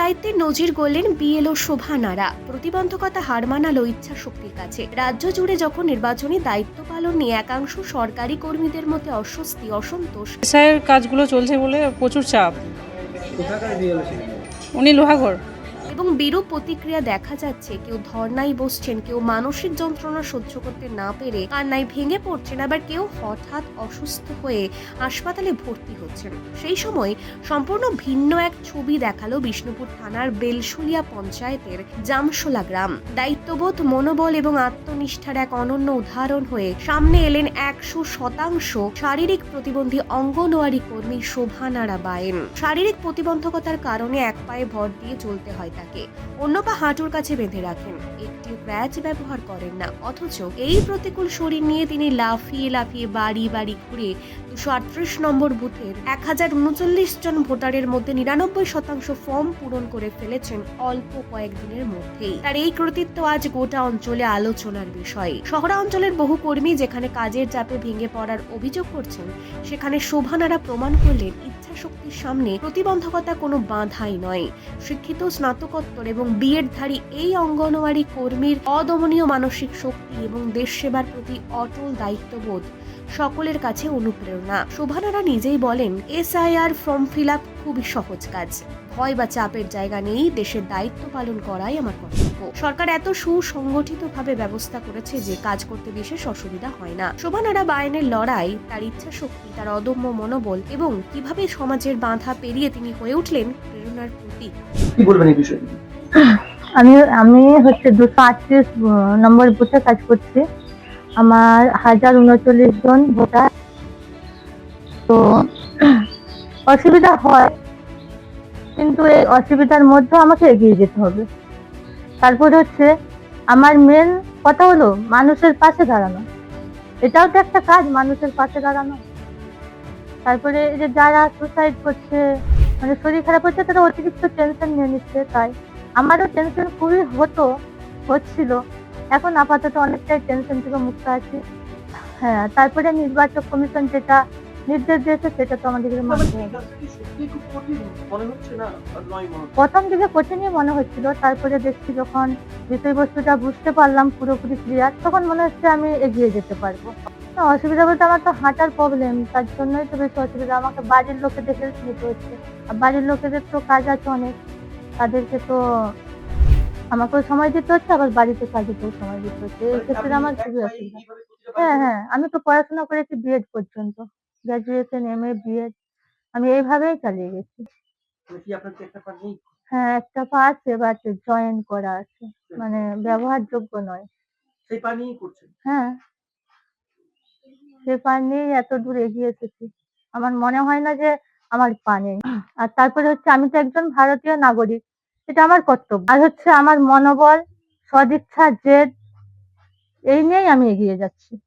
দায়িত্বে নজির গড়লেন বিএলও শোভা নারা। প্রতিবন্ধকতা হার মানালো ইচ্ছা শক্তির কাছে। রাজ্য জুড়ে যখন নির্বাচনী দায়িত্ব পালন নিয়ে একাংশ সরকারি কর্মীদের মধ্যে অস্বস্তি অসন্তোষ। এসআইয়ের কাজগুলো চলছে বলে প্রচুর চাপ। উনি লোহাগড় এবং বিরূপ প্রতিক্রিয়া দেখা যাচ্ছে, কেউ ধর্নায় বসছেন, কেউ মানসিক যন্ত্রণা সহ্য করতে না পেরে কান্নায় ভেঙে পড়ছেন, আবার কেউ হঠাৎ অসুস্থ হয়ে হাসপাতালে ভর্তি হচ্ছেন। সেই সময় সম্পূর্ণ ভিন্ন এক ছবি দেখাল বিষ্ণুপুর থানার বেলশুলিয়া পঞ্চায়েতের জামশোলা গ্রাম। দায়িত্ববোধ, মনোবল এবং আত্মনিষ্ঠার এক অনন্য উদাহরণ হয়ে সামনে এলেন একশো শতাংশ শারীরিক প্রতিবন্ধী অঙ্গনওয়াড়ি কর্মী শোভানারা বায়েন শারীরিক প্রতিবন্ধকতার কারণে এক পায়ে ভর দিয়ে চলতে হয় তাকে। অন্য পা হাঁটুর কাছে বেঁধে রাখেন। একটি ব্যাচ ব্যবহার করেন না, অথচ এই প্রতিকূল শরীর নিয়ে তিনি লাফিয়ে লাফিয়ে বাড়ি বাড়ি ঘুরে দুশো আটত্রিশ নম্বর বুথের এক হাজার উনচল্লিশ জন ভোটারের মধ্যে নিরানব্বই শতাংশ ফর্ম পূরণ করে ফেলেছেন অল্প কয়েকদিনের মধ্যেই। তার এই কৃতিত্ব আজ গোটা অঞ্চলে আলোচনার বিষয়। শহরাঞ্চলের বহু কর্মী যেখানে কাজের চাপে ভেঙে পড়ার অভিযোগ করছেন, সেখানে শোভানারা প্রমাণ করলেন ইচ্ছা শক্তির সামনে প্রতিবন্ধকতা কোনো বাধাই নয়। শিক্ষিত স্নাতকোত্তর এবং বিএডধারী এই অঙ্গনওয়াড়ি কর্মীর অদমনীয় মানসিক শক্তি এবং দেশ সেবার প্রতি অটল দায়িত্ববোধ সকলের কাছে অনুপ্রেরণা। শোভানারা নিজেই বলেন, এসআইআর ফর্ম ফিল আপ খুবই সহজ কাজ। ভয় বা চাপের জায়গা নেই, দেশের দায়িত্ব পালন করাই আমার কর্তব্য। সরকার এত সুসংগঠিতভাবে ব্যবস্থা করেছে যে কাজ করতে বিশেষ অসুবিধা হয় না। শোভানারা বায়নের লড়াই তার ইচ্ছা শক্তি তার অদম্য মনোবল এবং কীভাবে সমাজের বাধা পেরিয়ে তিনি হয়ে উঠলেন প্রেরণার প্রতীক। কি বলবেন এই বিষয়ে? আমি আমি হচ্ছে দুশো আটত্রিশ নম্বর বুথে কাজ করছি। আমার হাজার উনচল্লিশ জন ভোটার। তো অসুবিধা হয় কিন্তু এই অসুবিধার মধ্যে আমাকে এগিয়ে যেতে হবে। তারপর হচ্ছে আমার মেন কথা হলো মানুষের পাশে দাঁড়ানো। এটাও তো একটা কাজ, মানুষের পাশে দাঁড়ানো। তারপরে এই যে যারা সুসাইড করছে মানে শরীর খারাপ হচ্ছে, তারা অতিরিক্ত টেনশন নিয়ে নিচ্ছে, তাই আমারও টেনশন খুবই হতো, হচ্ছিল। এখন আপাতত অনেকটাই টেনশন থেকে মুক্ত আছি। হ্যাঁ তারপরে নির্বাচক কমিশন যেটা নির্দেশ দিয়েছে সেটা তো আমাদের মানতে হবে মনে মনে প্রথম দিকে কঠিনই মনে হচ্ছিল তারপরে দেখছি যখন বিষয়বস্তুটা বুঝতে পারলাম পুরোপুরি ক্লিয়ার তখন মনে হচ্ছে আমি এগিয়ে যেতে পারব। অসুবিধা বলতে আমার তো হাঁটার প্রবলেম তার জন্যই তো বেশি অসুবিধা। আমাকে বাড়ির লোকেদের হেল্প নিতে হচ্ছে আর বাড়ির লোকেদের তো কাজ আছে অনেক তাদেরকে তো আমাকেও সময় দিতে হচ্ছে আবার বাড়িতে কাজেতেও সময় দিতে হচ্ছে। এই ক্ষেত্রে আমার খুবই অসুবিধা। হ্যাঁ হ্যাঁ আমি তো পড়াশোনা করেছি বিএড পর্যন্ত। গ্রাজুয়েশন এম এ বিএড আমি এইভাবেই চালিয়ে গেছি। হ্যাঁ একটা পা আছে বাট জয়েন করা আছে। মানে ব্যবহারযোগ্য নয়। সেই পা নিয়েই করছেন? হ্যাঁ। সে পা নিয়েই এত দূর এগিয়ে এসেছি। আমার মনে হয় না যে আমার পা নেই। আর তারপরে হচ্ছে আমি তো একজন ভারতীয় নাগরিক। এটা আমার কর্তব্য। আর হচ্ছে আমার মনোবল সদিচ্ছা জেদ এই নিয়েই আমি এগিয়ে যাচ্ছি।